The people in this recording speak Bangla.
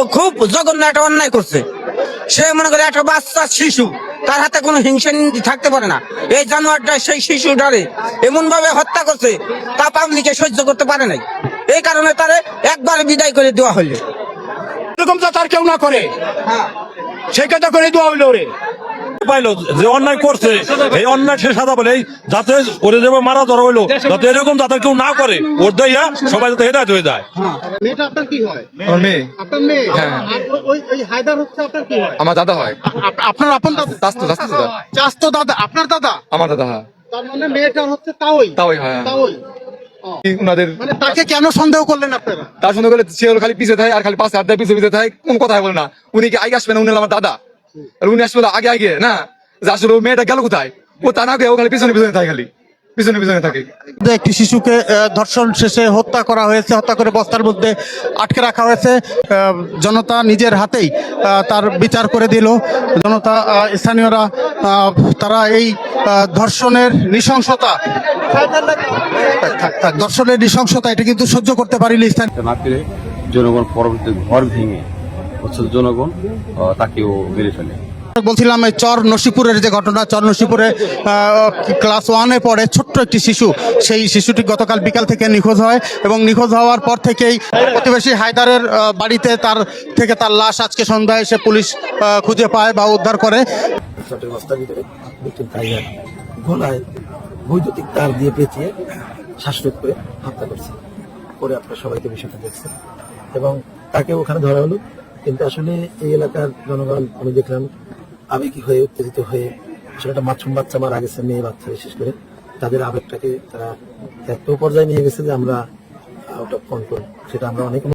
ও খুব জঘন্য একটা অন্যায় করছে। সে মনে করে একটা বাচ্চা শিশু তার হাতে কোনো হিংসা থাকতে পারে না। এই জানোয়ারটা সেই শিশুটারে এমন ভাবে হত্যা করছে তা পাবলিকে সহ্য করতে পারে নাই। এই কারণে তারে একবার বিদায় করে দেওয়া হইল এরকম তো তার কেউ না করে। সেই তো করে দেওয়া হইল রে পাইলো যে অন্যায় করছে এই অন্যায় সে সাদা বলে যাতে ওরে যাবে মারা ধরা হইল যাতে এরকম যাতে কেউ না করে ওর দেয়া সবাই যাতে হেদায়ত হয়ে যায়। মেয়েটা আপনার কি হয়? আমার মেয়ে। আপনার মেয়ে। আর ওই- ওই ওই হায়দার হচ্ছে আপনার কি হয়? আমার দাদা হয়। আপনার আপন দাদা? চাস্তো চাস্তো দাদা। চাস্তো দাদা আপনার দাদা? আমার দাদা হ্যাঁ। তার মানে মেয়েটা হচ্ছে তাওই। তাওই, হ্যাঁ। তাওই। উনাদের মানে তাকে কেন সন্দেহ করলেন আপনারা? তার সঙ্গে গেলে সে খালি পিছে থাকে আর খালি পাশে দেয় পিছে পিছে থাকে কোন কথা বলে না। উনি কি আগে আসবে না? উনি আমার দাদা। আর উনি আসবে আগে আগে না? যে আসলে ও মেয়েটা গেল কোথায়? ও তা না গিয়ে ও খালি পিছনে পিছনে থাকে খালি। পিছনে পিছনে থাকে। একটি শিশুকে ধর্ষণ শেষে হত্যা করা হয়েছে হত্যা করে বস্তার মধ্যে আটকে রাখা হয়েছে। জনতা নিজের হাতেই তার বিচার করে দিল। জনতা আহ, স্থানীয়রা আহ, তারা এই ধর্ষণের নৃশংসতা ধর্ষণের নৃশংসতা এটা কিন্তু সহ্য করতে পারিনি স্থানীয় জনগণ পরবর্তী ঘর ভেঙে হচ্ছে জনগণ তাকেও মেরে ফেলে বলছিলাম এই চর নসিপুরের যে ঘটনা চর নসিপুরে ক্লাস ওয়ানে পড়ে ছোট্ট একটি শিশু। সেই শিশুটি গতকাল বিকাল থেকে নিখোঁজ হয় এবং নিখোঁজ হওয়ার পর থেকেই প্রতিবেশী হায়দারের বাড়িতে তার থেকে তার লাশ আজকে সন্ধ্যায় এসে পুলিশ খুঁজে পায় বা উদ্ধার করে। গলায় বৈদ্যুতিক তার দিয়ে পেঁচিয়ে শ্বাসরোধ করে হত্যা করছে। পরে আপনারা সবাই তো বিষয়টা দেখছেন। এবং তাকে ওখানে ধরা হলো। কিন্তু আসলে এই এলাকার জনগণ, আমি দেখলাম আবেগী হয়ে উত্তেজিত হয়ে আসলে একটা মাছুম বাচ্চা আমার গেছে, মেয়ে বাচ্চা বিশেষ করে, তাদের আবেগটাকে তারা এত পর্যায়ে নিয়ে গেছে যে আমরা আউট অফ কন্ট্রোল সেটা আমরা অনেক